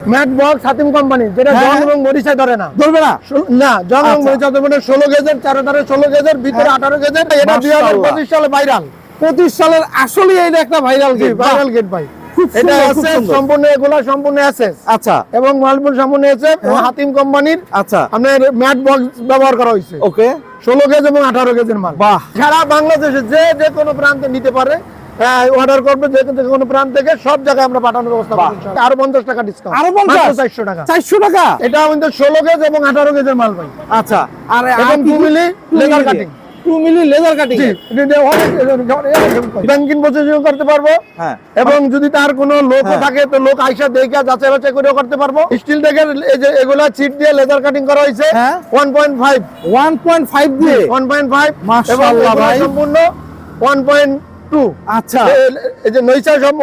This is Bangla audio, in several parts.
ম্যাট বক্স হাতিম কোম্পানি যেটা হ্যাঁ, জং হ্যাঁ। এবং ধরে না। ধরবে না? না জং এবং আচ্ছা। মরিচা ধরবে না ষোলো গেজের চারো ধারে ষোলো গেজের ভিতরে হ্যাঁ। আঠারো গেজের এটা দুই হাজার পঁচিশ সালে ভাইরাল পঁচিশ সালের আসলে এটা একটা ভাইরাল গেট ভাইরাল গেট ভাই। এটা আছে সম্পূর্ণ এগুলা সম্পূর্ণ এসএস আচ্ছা। এবং মালপুর সম্পূর্ণ হ্যাঁ। হাতিম কোম্পানির আচ্ছা। আপনার ম্যাট বক্স ব্যবহার করা হয়েছে। ওকে। ষোলো গেজ এবং আঠারো গেজের মাল। বাহ। সারা বাংলাদেশে যে যে কোনো প্রান্তে নিতে পারে। অর্ডার করবে যে কোনো- কোনো প্রান্ত থেকে সব জায়গায় আমরা পাঠানোর ব্যবস্থা বাহ। আরও পঞ্চাশ টাকা ডিসকাউন্ট আরও পঞ্চাশ? চারশো টাকা। চারশো টাকা? এটা আমাদের ষোলো গেজ এবং আঠারো মাল আচ্ছা আর milli leather cutting two milli laser cutting banking processing করতে পারব। হ্যাঁ। এবং যদি তার কোনো লোক হ্যাঁ। থাকে তো লোক আইসা দেখে যাচাই বাছাই করেও করতে পারব। স্টিল এই যে এগুলা চিট দিয়ে লেদার কাটিং করা হয়েছে। হ্যাঁ। One point five one point five দিয়ে? ওয়ান পয়েন্ট ফাইভ সম্পূর্ণ ওয়ান পয়েন্ট টু। আচ্ছা। এই যে নৈচা সব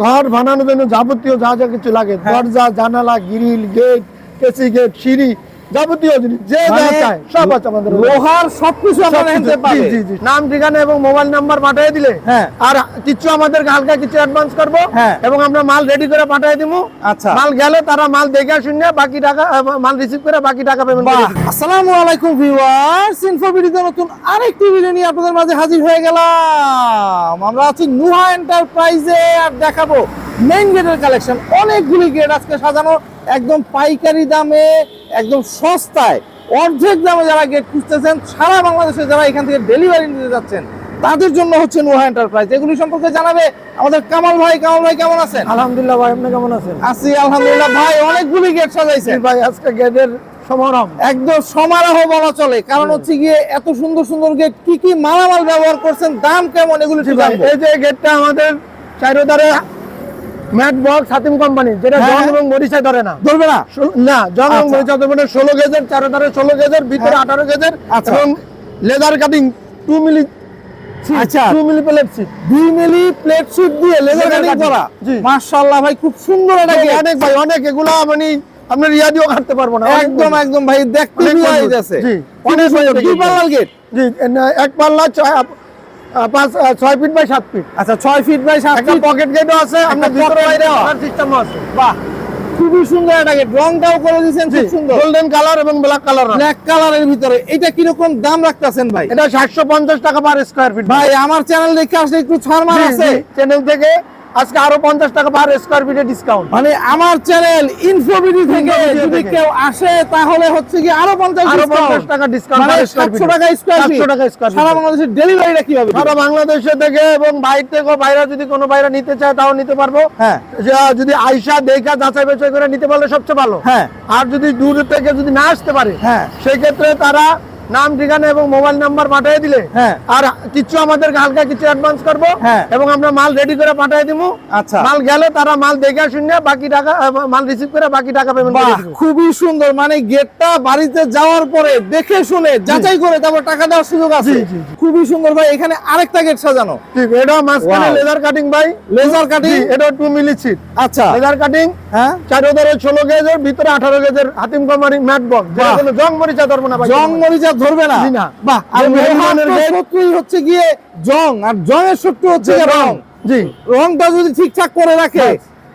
ঘর বানানোর জন্য যাবতীয় যা যা কিছু লাগে হ্যাঁ। দরজা জানালা গ্রিল গেট কেসি গেট সিঁড়ি যাবতীয় জিনিস যে যা মানে চায় সব আছে আমাদের লোহার সবকিছু আপনারা নিতে জি, জি, জি। নাম ঠিকানা এবং মোবাইল নাম্বার পাঠিয়ে দিলে হ্যাঁ। আর কিছু আমাদের হালকা কিছু অ্যাডভান্স করব হ্যাঁ। এবং আমরা মাল রেডি করে পাঠিয়ে দিব আচ্ছা। মাল গেলে তারা মাল দেখে শুনে বাকি টাকা মাল রিসিভ করে বাকি টাকা পেমেন্ট করে আসসালামু আলাইকুম ভিউয়ার্স নতুন আরেকটি ভিডিও নিয়ে আপনাদের মাঝে হাজির হয়ে গেলাম আমরা আছি নুহা এন্টারপ্রাইজে আর দেখাবো মেইন গেটের কালেকশন অনেকগুলি গেট আজকে সাজানো একদম পাইকারি দামে একদম সস্তায় অর্ধেক দামে যারা গেট খুঁজতেছেন সারা বাংলাদেশে যারা এখান থেকে ডেলিভারি নিতে যাচ্ছেন তাদের জন্য হচ্ছে নুহা এন্টারপ্রাইজ এগুলি সম্পর্কে জানাবে আমাদের কামাল ভাই। কামাল ভাই কেমন আছেন? আলহামদুলিল্লাহ ভাই আপনি কেমন আছেন? আছি আলহামদুলিল্লাহ। ভাই অনেকগুলি গেট সাজাইছেন। ভাই আজকে গেটের সমারোহ। একদম সমারোহ বলা চলে। কারণ হচ্ছে গিয়ে এত সুন্দর সুন্দর গেট কি কি মালামাল ব্যবহার করছেন দাম কেমন এগুলো। এই যে গেটটা আমাদের ম্যাট বক্স হাতিম কোম্পানি যেটা হ্যাঁ, জং হ্যাঁ। এবং মরিচায় ধরে না। ধরবে না? না জং এবং আচ্ছা। মরিচা ধরবে না ষোলো গেজের চারো ধারে ষোলো গেজের ভিতরে হ্যাঁ। আঠারো গেজের আচ্ছা। এবং লেদার কাটিং টু মিলি আচ্ছা। Two milli plate sheet. দুই মিলি প্লেট শিট দিয়ে Laser কাটিং করা। মাশাআল্লাহ ভাই খুব সুন্দর অনেক ভাই অনেক এগুলা মানে আপনার ইয়া দিয়েও কাটতে পারব না। একদম একদম ভাই দেখতে অনেক সুন্দর দুই গেট। পাল্লার গেট জি এক পাল্লা পাঁচ ছয় ফিট বাই সাত ফিট আচ্ছা ছয় ফিট বাই সাত ফিট পকেট গেটও আছে আপনার ভিতরে বাইরে দেওয়া। আছে। বাহ। খুবই সুন্দর একটা গেট রংটাও করে দিয়েছেন খুব সুন্দর। গোল্ডেন কালার এবং ব্ল্যাক কালার ব্ল্যাক কালারের ভিতরে। এটা দাম রাখতেছেন ভাই? এটা সাতশো পঞ্চাশ টাকা পার স্কোয়ার ফিট ভাই আমার চ্যানেল দেখে আসলে একটু ছাড় মার আছে। চ্যানেল থেকে আজকে আরও পঞ্চাশ টাকা পার স্কোয়ার ফিটে ডিসকাউন্ট মানে আমার চ্যানেল ইনফোবিডি থেকে যদি কেউ আসে তাহলে হচ্ছে কি আরও পঞ্চাশ আরও পঞ্চাশ টাকা ডিসকাউন্ট মানে সাতশো টাকা স্কোয়ার সাতশো টাকা স্কোয়ার সারা বাংলাদেশের ডেলিভারিটা কীভাবে সারা বাংলাদেশে থেকে এবং বাইরে থেকেও বাইরে যদি কোনো বাইরে নিতে চায় তাও নিতে পারব। হ্যাঁ। যদি আইসা দেখা যাচাই বাছাই করে নিতে পারলে সবচেয়ে ভালো। হ্যাঁ। আর যদি দূর থেকে যদি না আসতে পারে হ্যাঁ। সেই ক্ষেত্রে তারা নাম ঠিকানা এবং মোবাইল নাম্বার পাঠিয়ে দিলে হ্যাঁ। আর কিছু আমাদের হালকা কিছু অ্যাডভান্স করব হ্যাঁ। এবং আমরা মাল রেডি করে পাঠিয়ে দিব আচ্ছা। মাল গেলে তারা মাল দেখে শুনে বাকি টাকা মাল রিসিভ করে বাকি টাকা পেমেন্ট খুবই সুন্দর। মানে গেটটা বাড়িতে যাওয়ার পরে দেখে শুনে যাচাই করে তারপর টাকা দেওয়ার সুযোগ আছে। খুবই সুন্দর ভাই এখানে আরেকটা গেট সাজানো। ঠিক এটা মাঝখানে লেজার কাটিং ভাই। লেজার কাটিং এটা টু মিলি সিট আচ্ছা। লেজার কাটিং হ্যাঁ। চারো ধরে ষোলো গেজের ভিতরে আঠারো গেজের হাতিম কোম্পানি ম্যাট বক্স। জং মরিচা ধরবো না ভাই। জং মরিচা ধরবে না। বাহ আর মেহমানের শত্রুই হচ্ছে গিয়ে জং আর জং এর শত্রু হচ্ছে রং। জি। রংটা যদি ঠিকঠাক করে রাখে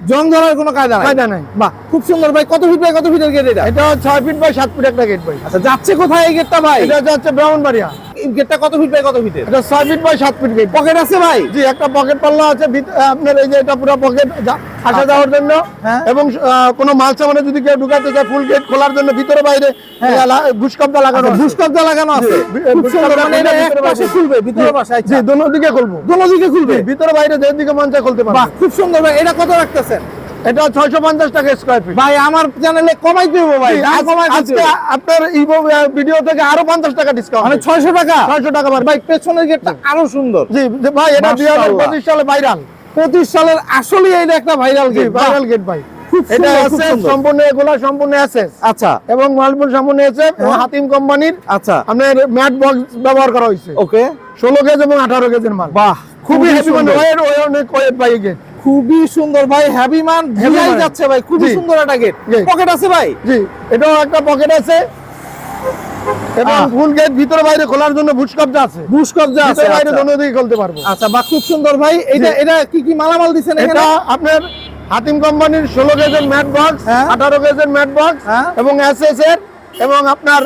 জং ধরার কোনো কায়দা নাই। কায়দা নাই। বাহ খুব সুন্দর ভাই কত ফিট বাই কত ফিটের গেট এটা? এটা ছয় ফিট বাই সাত ফিট একটা গেট ভাই। আচ্ছা যাচ্ছে কোথায় এই গেটটা ভাই? এটা যাচ্ছে ব্রাহ্মণবাড়িয়া। গেটটা কত ফিট বাই কত ফিটের এটা ছয় ফিট বাই সাত ফিট গেট পকেট আছে ভাই? জি একটা পকেট পাল্লা আছে আপনার এই যে এটা পুরো পকেট আসা যাওয়ার জন্য। হ্যাঁ। এবং কোনো মাল সামানে যদি কেউ ঢুকাতে চায় ফুল গেট খোলার জন্য ভিতরে বাইরে হ্যাঁ। লাগানো আছে। লাগানো আছে। মানে পাশে খুলবে ভিতরে জি দোনো দিকে খুলবো। দোনো দিকে খুলবে। ভিতরে বাইরে যে দিকে মন চায় খুলতে বাহ পারবে খুব সুন্দর ভাই এটা কত রাখতেছেন? এটা ছয়শো পঞ্চাশ টাকা স্কোয়ার ফিট ভাই আমার চ্যানেলে কমাই দেবো ভাই আজকে আপনার ইভো ভিডিও থেকে আরও পঞ্চাশ টাকা ডিসকাউন্ট মানে টাকা ছয়শো টাকা ভাই পেছনের গেটটা আরও সুন্দর জি ভাই এটা সালে ভাইরাল পঁচিশ সালের আসলে এটা একটা ভাইরাল গেট ভাইরাল গেট ভাই এটা আছে সম্পূর্ণ এগুলা সম্পূর্ণ এসএস আচ্ছা এবং মালপুর সম্পূর্ণ হ্যাঁ। হাতিম কোম্পানির আচ্ছা আপনার ম্যাট বক্স ব্যবহার করা হয়েছে ওকে ষোলো গেজ এবং আঠারো গেজের মাল বাহ খুবই হেভি মানে অনেক ওয়েট ভাই গেট খুবই সুন্দর ভাই হ্যাভি মান ভুলাই মান। যাচ্ছে ভাই খুবই সুন্দর একটা গেট পকেট আছে ভাই? জি। এটাও একটা পকেট আছে। এবং ফুল গেট ভিতরে বাইরে খোলার জন্য ভুস কবজা আছে। বুশ কবজা আছে বাইরে আচ্ছা। দোনো দিকে খুলতে পারব। আচ্ছা বা খুব সুন্দর ভাই এটা এটা কি কি মালামাল দিছেন এটা আপনার হাতিম কোম্পানির ষোলো ম্যাট বক্স হ্যাঁ। আঠারো ম্যাট বক্স হ্যাঁ। এবং এসএস এর এবং আপনার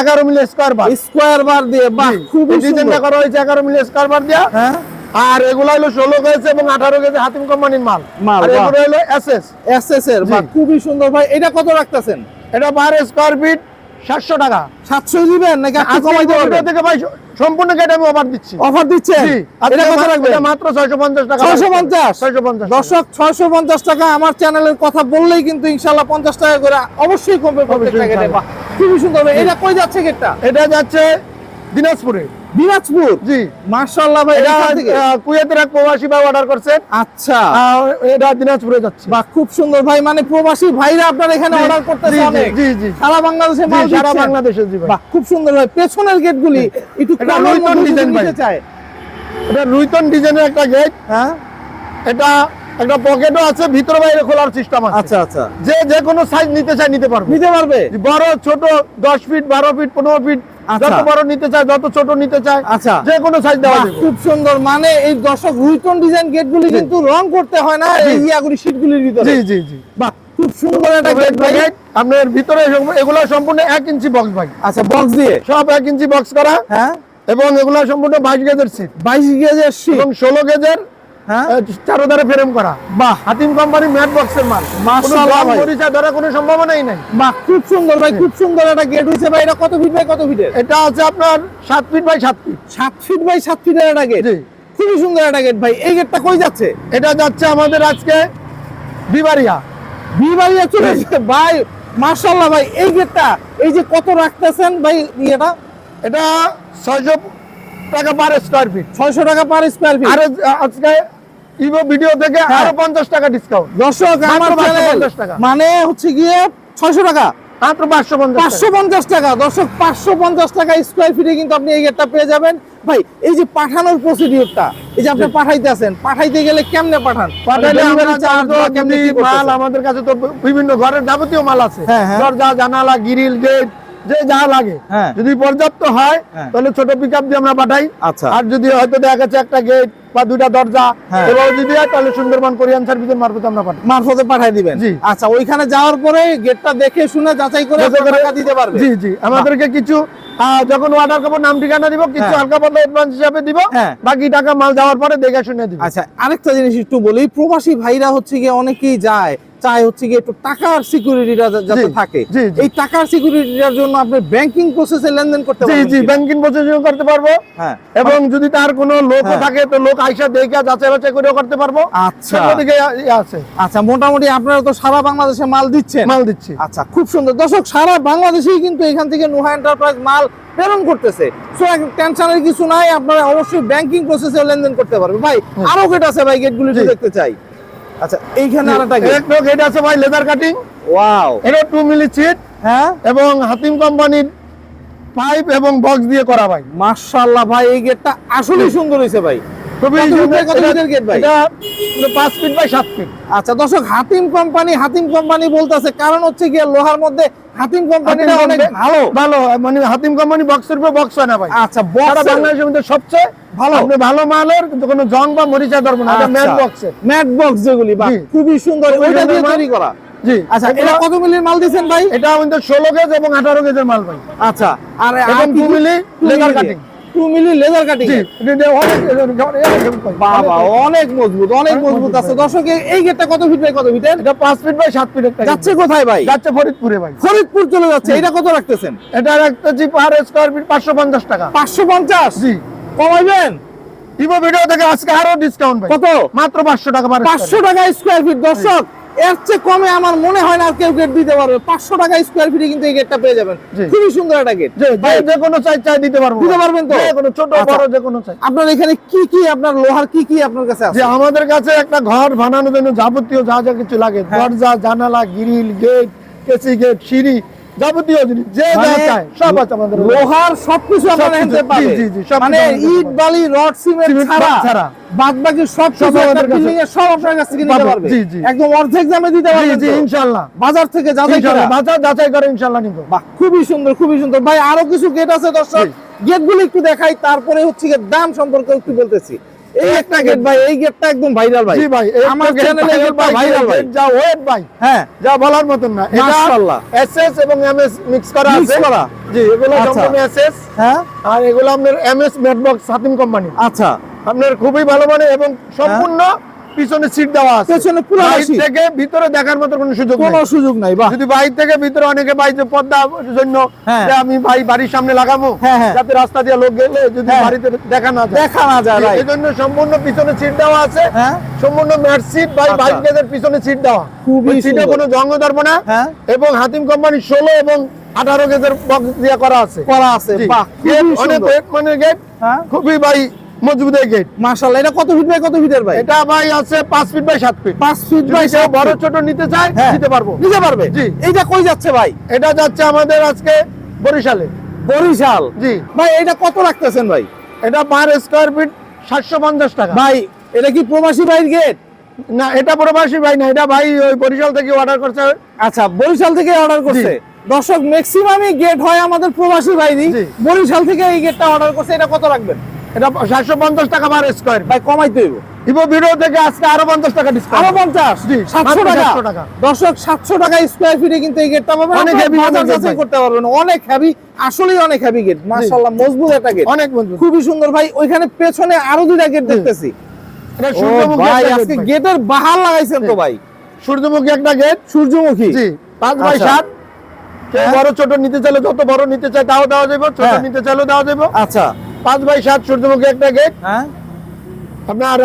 এগারো মিলি স্কোয়ার বার। স্কোয়ার বার দিয়ে খুবই ডিজাইনটা করা হয়েছে এগারো মিলি স্কোয়ার বার দিয়া। হ্যাঁ। আর এগুলো হলো ষোলো গেজ এবং আঠারো গেজ হাতিম কোম্পানির মাল। মাল, আর বাহ। এগুলো হলো এসএস। এসএস এর জি। খুবই সুন্দর। ভাই এটা কত রাখতেছেন? এটা পার স্কোয়ার ফিট সাতশো টাকা। সাতশো দিবেন নাকি থেকে ভাই সম্পূর্ণ কেটে আমি অফার দিচ্ছি। অফার এটা মাত্র ছয়শো পঞ্চাশ টাকা। 650? ছয়শো পঞ্চাশ দর্শক ছয়শো পঞ্চাশ টাকা আমার চ্যানেলের কথা বললেই কিন্তু ইনশাল্লাহ পঞ্চাশ টাকা করে অবশ্যই কমবে খুবই সুন্দর। ভাই এটা কই যাচ্ছে গেটটা এটা যাচ্ছে দিনাজপুরে। দিনাজপুর জি। মার্শাল্লাহ ভাই কুয়েতের এক প্রবাসী ভাই অর্ডার করছেন আচ্ছা। এটা দিনাজপুরে যাচ্ছে। বাহ খুব সুন্দর ভাই মানে প্রবাসী ভাইরা আপনার এখানে অর্ডার করতেছে অনেক। জি, জি। সারা বাংলাদেশে মাল সারা। বাংলাদেশে জি ভাই। বাহ খুব সুন্দর ভাই। পেছনের গেটগুলি একটু রুইতন ডিজাইন ভাই। এটা রুইতন ডিজাইনের একটা গেট হ্যাঁ? এটা একটা পকেটও আছে ভিতরে বাইরে খোলার সিস্টেম আছে। আচ্ছা আচ্ছা। যে যে কোনো সাইজ নিতে চায় নিতে পারবে। নিতে পারবে? বড় ছোট দশ ফিট বারো ফিট পনেরো ফিট। যত বড় নিতে চায় যত ছোট নিতে চায় আচ্ছা। যে কোনো সাইজ দেওয়া যাবে। খুব সুন্দর। মানে এই দর্শক রুইটন ডিজাইন গেটগুলি কিন্তু রং করতে হয় না এই ইয়াগুলি শীটগুলির ভিতরে। জি জি জি। বাহ খুব সুন্দর একটা গেট ভাই। আপনার ভিতরে এগুলো সম্পূর্ণ এক ইঞ্চি বক্স ভাই। আচ্ছা বক্স দিয়ে? সব এক ইঞ্চি বক্স করা। হ্যাঁ। এবং এগুলো সম্পূর্ণ বাইশ গেজের সিট বাইশ গেজের শীট এবং ষোলো গেজের হ্যাঁ? চারো ধারে ফ্রেম করা। বাহ। হাতিম কোম্পানি ম্যাট বক্সের মাল। মাশাআল্লাহ। মরিচা ধরার কোনো সম্ভাবনাই নাই। বাহ খুব সুন্দর ভাই খুব সুন্দর একটা গেট হয়েছে ভাই। এটা কত ফিট বাই কত ফিটের এটা আছে আপনার সাত ফিট বাই সাত ফিট সাত ফিট বাই সাত ফিটের একটা গেট খুবই সুন্দর একটা গেট ভাই। এই গেটটা কই যাচ্ছে? এটা যাচ্ছে আমাদের আজকে বিবারিয়া বিবাড়িয়া চলে ভাই মার্শাল্লাহ ভাই এই গেটটা এই যে কত রাখতেছেন ভাই ইয়েটা? এটা ছয়শো টাকা পার স্কোয়ার ফিট ছয়শো টাকা পার স্কোয়ার ফিট আর আজকে ইভো ভিডিও থেকে হ্যাঁ। আরও পঞ্চাশ টাকা ডিসকাউন্ট দর্শক আমার চ্যানেল 550 টাকা। মানে হচ্ছে গিয়ে ছয়শো টাকা। মাত্র পাঁচশো পাঁচশো পঞ্চাশ টাকা। দর্শক পাঁচশো পঞ্চাশ টাকা স্কোয়ার ফিটে কিন্তু আপনি এই গেটটা পেয়ে যাবেন। ভাই এই যে পাঠানোর প্রসিডিউরটা এই যে আপনি পাঠাইতে আছেন পাঠাইতে গেলে কেমনে পাঠান? মাল আমাদের কাছে তো বিভিন্ন ঘরের যাবতীয় মাল আছে। হ্যাঁ, হ্যাঁ। দরজা জানালা গ্রিল গেট যে যা লাগে হ্যাঁ। যদি পর্যাপ্ত হয় হ্যাঁ। তাহলে ছোট পিক দিয়ে আমরা পাঠাই আচ্ছা। আর যদি হয়তো দেখা গেছে একটা গেট বা দুইটা দরজা হ্যাঁ। যদি হয় তাহলে সুন্দরবন কোরিয়ান সার্ভিসের মারফত আমরা পাঠাই মারফতে পাঠাই দিবেন আচ্ছা ওইখানে যাওয়ার পরে গেটটা দেখে শুনে যাচাই করে টাকা দিতে পারবে জি জি আমাদেরকে কিছু যখন অর্ডার করব নাম ঠিকানা দিব কিছু। হালকা পাতলা অ্যাডভান্স হিসাবে দিব। বাকি টাকা মাল যাওয়ার পরে দেখে শুনে দিব আচ্ছা আরেকটা জিনিস একটু বলি প্রবাসী ভাইরা হচ্ছে গিয়ে অনেকেই যায় চায় হচ্ছে গিয়ে একটু টাকার সিকিউরিটিটা যাতে থাকে। জি, জি। এই টাকার সিকিউরিটিটার জন্য আপনি ব্যাংকিং প্রসেসে লেনদেন করতে পারবেন জি কিনা? ব্যাংকিং প্রসেসিং করতে পারব। হ্যাঁ। এবং যদি তার কোনো লোকও হ্যাঁ। থাকে তো লোক আইসা দেখে যাচাই বাছাই করেও করতে পারব। আচ্ছা। ইয়ে আছে। আচ্ছা মোটামুটি আপনারা তো সারা বাংলাদেশে মাল দিচ্ছেন। মাল দিচ্ছি। আচ্ছা খুব সুন্দর। দর্শক সারা বাংলাদেশেই কিন্তু এখান থেকে নুহা এন্টারপ্রাইজ মাল প্রেরণ করতেছে। সো টেনশনের কিছু নাই আপনারা অবশ্যই ব্যাংকিং প্রসেসে লেনদেন করতে পারবেন। ভাই আরও গেট আছে ভাই গেটগুলো দেখতে চাই। আচ্ছা এইখানে আরেকটা গেট একটা গেট আছে ভাই লেদার কাটিং ওয়াও এটা 2 মিলি চিট হ্যাঁ। এবং হাতিম কোম্পানির পাইপ এবং বক্স দিয়ে করা ভাই। মাশাআল্লাহ ভাই এই গেটটা আসলেই সুন্দর হয়েছে ভাই। আচ্ছা দর্শক হাতিম কোম্পানি হাতিম কোম্পানি বলতেছে কারণ হচ্ছে গিয়ে লোহার মধ্যে হাতিম কোম্পানি অনেক ভালো। ভালো মানে হাতিম কোম্পানি বক্সের উপর বক্স হয় না ভাই। আচ্ছা বক্স বাংলাদেশের মধ্যে সবচেয়ে ভালো। আপনি ভালো মালের কোনো জং বা মরিচা ধরবো না এটা ম্যাট বক্সের ম্যাট বক্স যেগুলি খুবই সুন্দর ওইটা দিয়ে তৈরি করা। জি। আচ্ছা এটা কত মিলির মাল দিয়েছেন ভাই? এটা আমাদের ষোলো গেজ এবং আঠারো গেজের মাল ভাই। আচ্ছা আর এখন two milli leather cutting। Two milli laser cutting জি এটা দিয়ে অনেক- অনেক- বাবা অনেক মজবুত অনেক অনেক মজবুত মজবুত আছে। দর্শক এই- এই গেটটা কত ফিট বাই কত ফিটের এটা পাঁচ ফিট বাই সাত ফিট যাচ্ছে কোথায় ভাই? যাচ্ছে ফরিদপুরে ভাই। ফরিদপুর চলে যাচ্ছে এটা কত রাখতেছেন? এটা রাখতেছি পার স্কোয়ার ফিট পাঁচশো পঞ্চাশ টাকা। পাঁচশো পঞ্চাশ? জি। কমাইবেন? ইভো ভিডিও থেকে আজকে আরও ডিসকাউন্ট কত? মাত্র পাঁচশো টাকা পাঁচশো টাকা স্কোয়ার ফিট দর্শক। এর চেয়ে কমে আমার মনে হয় না আর কেউ গেট দিতে পারবে। পাঁচশো টাকা স্কোয়ার ফিটে কিন্তু এই গেটটা পেয়ে যাবেন। খুবই সুন্দর একটা গেট যে কোনো চাই চাই দিতে পারব। দিতে পারবেন তো? কোনো ছোট আচ্ছা। বড় যে কোনো চাই আপনার এখানে কি কি আপনার লোহার কি কি আপনার কাছে আছে? আমাদের কাছে একটা ঘর বানানোর জন্য যাবতীয় যা যা কিছু লাগে। হ্যাঁ। দরজা জানালা গ্রিল গেট কেসি গেট সিঁড়ি যাবতীয় জিনিস যে যা সব আছে আমাদের লোহার সবকিছু আপনারা এনতে পাবে। জি, জি, জি, মানে ইট বালি রড সিমেন্ট সিমেন্ট ছাড়া ছাড়া। বাদ বাকি সব আমাদের কাছে। সব আপনার কাছ থেকে নিতে পাবে, জি, জি। একদম অর্ধেক দামে দিতে জি পারবেন জি ইনশাআল্লাহ। বাজার থেকে যাচাই করে। বাজার যাচাই করে ইনশাআল্লাহ নিব। বাহ খুবই সুন্দর খুবই সুন্দর। ভাই আরও কিছু গেট আছে দর্শক। গেটগুলো একটু দেখাই তারপরে হচ্ছে দাম সম্পর্কে একটু বলতেছি। এই একটা গেট ভাই এই গেটটা একদম ভাইরাল ভাই। জি ভাই আমার চ্যানেলে গেটটা ভাইরাল ভাই যা ওয়েট ভাই হ্যাঁ। যা বলার মতন না। এটা মাশাআল্লাহ। এসএস এবং এমএস মিক্স করা আছে আছে। করা? জি এগুলো আচ্ছা। সম্পূর্ণ এসএস হ্যাঁ। আর এগুলো আপনার এমএস ম্যাটবক্স হাতিম কোম্পানি আচ্ছা। আপনার খুবই ভালো মানে এবং সম্পূর্ণ পিছনে সিট দেওয়া আছে। পেছনে পুরো বাইরে থেকে ভিতরে দেখার মতো কোনো সুযোগ কোনো সুযোগ নাই বাহ। যদি বাইরে থেকে ভিতরে অনেকে বাইরে পর্দা জন্য হ্যাঁ। যে আমি ভাই বাড়ির সামনে লাগাবো হ্যাঁ, হ্যাঁ। যাতে রাস্তা দিয়ে লোক গেলে যদি। বাড়িতে দেখা না যায়। দেখা না যায় ভাই এই জন্য সম্পূর্ণ পিছনে সিট দেওয়া আছে। সম্পূর্ণ ম্যাট সিট বাই আচ্ছা। বাইক গেজের পিছনে সিট দেওয়া। খুবই সিটে কোনো জঙ্গ ধরবো না। এবং হাতিম কোম্পানি ষোলো এবং আঠারো গেজের বক্স দিয়ে করা আছে। করা আছে বাহ খুবই অনেক মানে গেট খুবই ভাই মজবুত এই গেট মাশাআল্লাহ এটা কত ফিট বাই কত ফিটের ভাই? এটা ভাই আছে ফিট বাই ফিট বাই বড় ছোট নিতে চায় হ্যাঁ। পারব। নিতে পারবে? জি। এইটা কই যাচ্ছে ভাই? এটা যাচ্ছে আমাদের আজকে বরিশালে। বরিশাল? জি। ভাই এটা কত রাখতেছেন ভাই? এটা পার স্কোয়ার ফিট সাতশো পঞ্চাশ টাকা। ভাই এটা কি প্রবাসী ভাইয়ের গেট না এটা প্রবাসী ভাই না এটা ভাই ওই বরিশাল থেকে অর্ডার করছে। আচ্ছা বরিশাল থেকে অর্ডার করছে। দর্শক ম্যাক্সিমামই গেট হয় আমাদের প্রবাসী ভাইরই। বরিশাল থেকে এই গেটটা অর্ডার করছে এটা কত রাখবেন? এটা সাতশো পঞ্চাশ টাকা পার স্কোয়ার ভাই কমাইতে হইব। ইভো ভিডিও থেকে আজকে আরও পঞ্চাশ টাকা আরও পঞ্চাশ? সাতশো টাকা। দর্শক সাতশো টাকা স্কোয়ার ফিটে কিন্তু এই গেটটা পাবেন। অনেক যাচাই করতে পারবেন। অনেক হেভি আসলেই অনেক হেভি গেট মাশাআল্লাহ মজবুত একটা গেট অনেক মজবুত। খুবই সুন্দর। ভাই ওইখানে পেছনে আরও দুইটা গেট দেখতেছি। ভাই আজকে গেটের বাহার লাগাইছেন তো ভাই। সূর্যমুখী একটা গেট সূর্যমুখী। জি। পাঁচ বাই আচ্ছা। সাত। হ্যাঁ। বড় ছোট নিতে চাইলে যত বড় নিতে চাই তাও দেওয়া যাবে ছোট হ্যাঁ। নিতে চাইলেও দেওয়া যাবে আচ্ছা। পাঁচ বাই সাত সূর্যমুখী একটা গেট হ্যাঁ। আপনার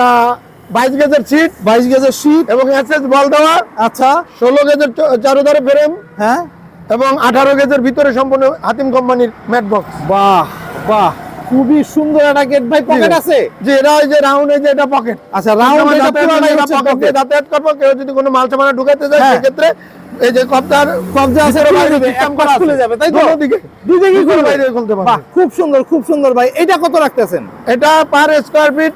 বাইশ গেজের সিট বাইশ গেজের শীত এবং এসএস বল দেওয়া আচ্ছা। ষোলো গেজের চারোধারে ফ্রেম হ্যাঁ। এবং আঠারো গেজের ভিতরে সম্পূর্ণ হাতিম কোম্পানির ম্যাট বক্স বাহ বাহ। খুবই সুন্দর একটা গেট ভাই পকেট আছে? যে এটা ওই যে রাউন্ড এই যে এটা পকেট আচ্ছা রাউন্ড এটা পুরোটাই হচ্ছে পকেট। যাতায়াত করব কেউ যদি কোনো মাল সামানা ঢুকাতে যায় হ্যাঁ। সেক্ষেত্রে এই যে কবজা আছে খুলে যাবে, system এক করা খুলে যাবে তাই তো? দিকে বাইরে খুলতে পারবে। খুব সুন্দর খুব সুন্দর ভাই। এটা কত রাখতেছেন? এটা পার স্কোয়ার ফিট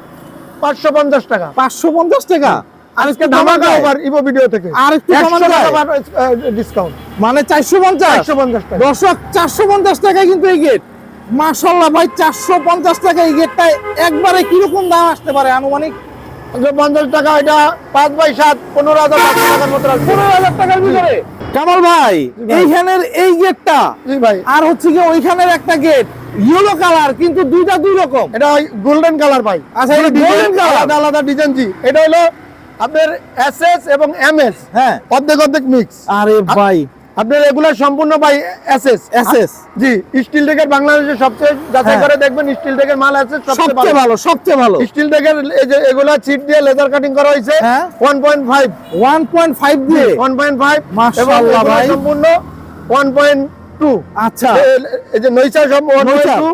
পাঁচশো পঞ্চাশ টাকা। পাঁচশো পঞ্চাশ টাকা? আজকে ধামাকা ওভার ইভো ভিডিও থেকে। আর একটু? ডিসকাউন্ট মানে চারশো পঞ্চাশ? একশো পঞ্চাশ টাকা। দর্শক চারশো পঞ্চাশ টাকায় কিন্তু এই গেট মাশাল্লাহ ভাই চারশো পঞ্চাশ টাকা এই গেটটা একবারে কীরকম দাম আসতে পারে আনুমানিক? পঞ্চাশ টাকা এটা পাঁচ বাই সাত পনেরো হাজার টাকার মতো পনেরো হাজার টাকার ভিতরে? কামাল ভাই। এইখানের এই গেটটা ভাই। আর হচ্ছে কি ওইখানের একটা গেট ইয়েলো কালার কিন্তু দুইটা দুই রকম। এটা গোল্ডেন কালার ভাই। আচ্ছা, এটা golden color? আলাদা আলাদা ডিজাইন জি। এটা হলো আপনার এসএস এবং এমএস হ্যাঁ। অর্ধেক অর্ধেক মিক্স আরে ভাই আপনার এগুলো সম্পূর্ণ ভাই এসএস এসএস জি স্টিল ডেকের বাংলাদেশে সবচেয়ে যাচাই হ্যাঁ। করে দেখবেন স্টিল ডেকের মাল আছে সবচেয়ে ভালো। সবচেয়ে ভালো। স্টিল ডেকের এই যে এগুলো চিপ দিয়ে লেজার কাটিং করা হয়েছে হ্যাঁ। 1.5 ওয়ান পয়েন্ট ফাইভ দিয়ে? 1.5 মাশাআল্লাহ ভাই। সম্পূর্ণ 1.2 আচ্ছা। এই- যে নইচা সব নইচার। 1.2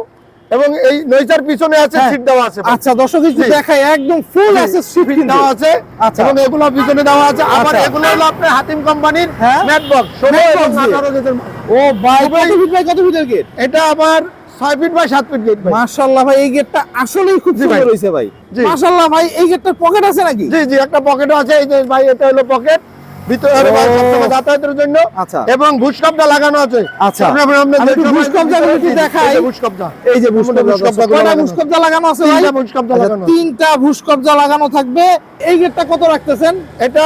এবং এই নইচার পিছনে আছে হ্যাঁ। সিট দেওয়া আছে। আচ্ছা দর্শক একটু দেখাই একদম ফুল শিট ফিট দেওয়া আছে আচ্ছা। এবং এগুলো পিছনে দেওয়া আছে আবার আচ্ছা। এগুলো হলো আপনার হাতিম কোম্পানির হ্যাঁ। ম্যাট বক্স 16 এবং 18 গেজের ও ভাই কত ফিট বাই কত ফিটের গেট এটা আবার 6 ফিট বাই 7 ফিট গেট ভাই মাশাআল্লাহ ভাই এই গেটটা আসলেই খুব। সুন্দর হয়েছে ভাই। মাশাআল্লাহ ভাই এই গেটটার পকেট আছে নাকি জি জি একটা পকেটও আছে এই যে ভাই এটা হলো পকেট ভিতরে যাতায়াতের জন্য আচ্ছা। এবং ভুসকপটা লাগানো আছে। আচ্ছা। দেখাই। এই যে লাগানো। আছে তিনটা ভুস কবজা আচ্ছা, লাগানো থাকবে। এই গেটটা কত রাখতেছেন? এটা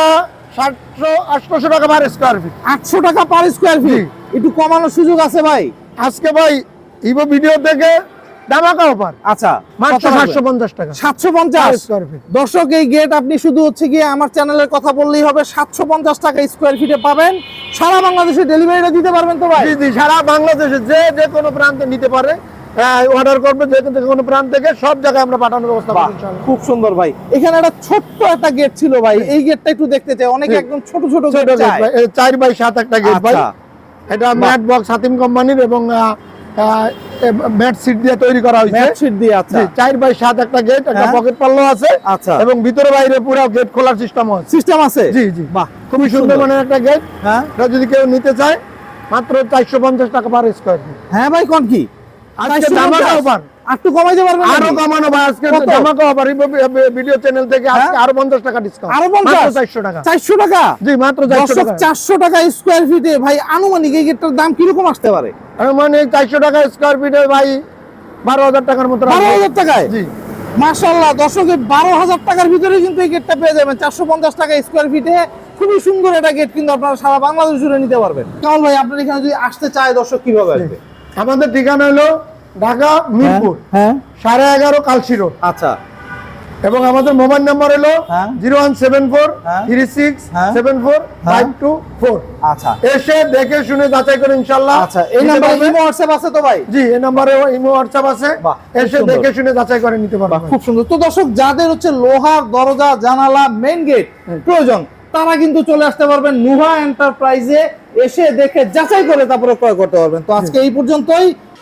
700 800 টাকা পার স্কয়ার ফিট আটশো টাকা পার স্কোয়ার ফিট একটু কমানোর সুযোগ আছে ভাই। আজকে ভাই ইভো ভিডিও থেকে ধামাকা অফার আচ্ছা মাত্র 750 টাকা। দর্শক এই গেট আপনি শুধু হচ্ছে গিয়ে আমার চ্যানেলের কথা বললেই হবে সাতশো পঞ্চাশ টাকা স্কোয়ার ফিটে পাবেন। সারা বাংলাদেশে ডেলিভারিটা দিতে পারবেন তো ভাই? জি জি সারা বাংলাদেশে যে যে কোনো প্রান্তে নিতে পারে। অর্ডার করবে যে কোনো- কোনো প্রান্ত থেকে সব জায়গায় আমরা পাঠানোর ব্যবস্থা করব খুব সুন্দর ভাই। এখানে একটা ছোট্ট একটা গেট ছিল ভাই। এই গেটটা একটু দেখতে চাই। অনেকে একদম ছোট ছোট ছোট গেট চার বাই সাত একটা গেট ভাই। আচ্ছা। এটা ম্যাট বক্স হাতিম কোম্পানির এবং ম্যাট সিট দিয়ে তৈরি করা হয়েছে। ম্যাট শিট দিয়ে আচ্ছা। জি বাই সাত একটা গেট একটা হ্যাঁ। পকেট পাল্লো আছে। আচ্ছা। এবং ভিতরে বাইরে পুরো গেট খোলার সিস্টেম আছে। সিস্টেম আছে? জি জি। বাহ খুবই সুন্দর। মানে একটা গেট হ্যাঁ। এটা যদি কেউ নিতে চায় মাত্র চারশো পঞ্চাশ টাকা পার স্কোয়ার ফিট হ্যাঁ ভাই কোন কি? আজকে 450 একটু কমাইতে পারবেন আরও কমানো ভাই আজকে ধামাকা অফার ভিডিও চ্যানেল থেকে আজকে? আরও পঞ্চাশ টাকা ডিসকাউন্ট আরও পঞ্চাশ? চারশো টাকা। চারশো টাকা? জি মাত্র চারশো দর্শক টাকা। চারশো টাকা স্কোয়ার ফিটে ভাই আনুমানিক এই গেটটার দাম কীরকম আসতে পারে? আর টাকা স্কোয়ার ফিটে ভাই বারো হাজার টাকার মতো টাকায়? জি। দর্শকে ভিতরে কিন্তু এই গেটটা পেয়ে যাবেন। চারশো পঞ্চাশ টাকা স্কোয়ার ফিটে খুবই সুন্দর একটা গেট কিন্তু আপনারা সারা বাংলাদেশ জুড়ে নিতে পারবেন। কামাল ভাই আপনার এখানে যদি আসতে চায় দর্শক কীভাবে আসবে? আমাদের ঠিকানা হলো ঢাকা মিরপুর। হ্যাঁ সাড়ে এগারো কালসি রোড আচ্ছা। এবং আমাদের মোবাইল নাম্বার হলো হ্যাঁ। জিরো ওয়ান সেভেন ফোর হ্যাঁ। থ্রি সিক্স হ্যাঁ। Seven four five two four. আচ্ছা। এসে দেখে শুনে যাচাই করে ইনশাল্লাহ আচ্ছা এই নাম্বারে ইমো হোয়াটসঅ্যাপ আছে তো ভাই? জি এই নাম্বারে ইমো হোয়াটসঅ্যাপ আছে। এসে। দেখে শুনে যাচাই করে নিতে পারবেন খুব সুন্দর। তো দর্শক যাদের হচ্ছে লোহার দরজা জানালা মেইন গেট প্রয়োজন তারা কিন্তু চলে আসতে পারবেন নুহা এন্টারপ্রাইজে এসে দেখে যাচাই করে তারপরে ক্রয় করতে পারবেন। তো আজকে এই পর্যন্তই।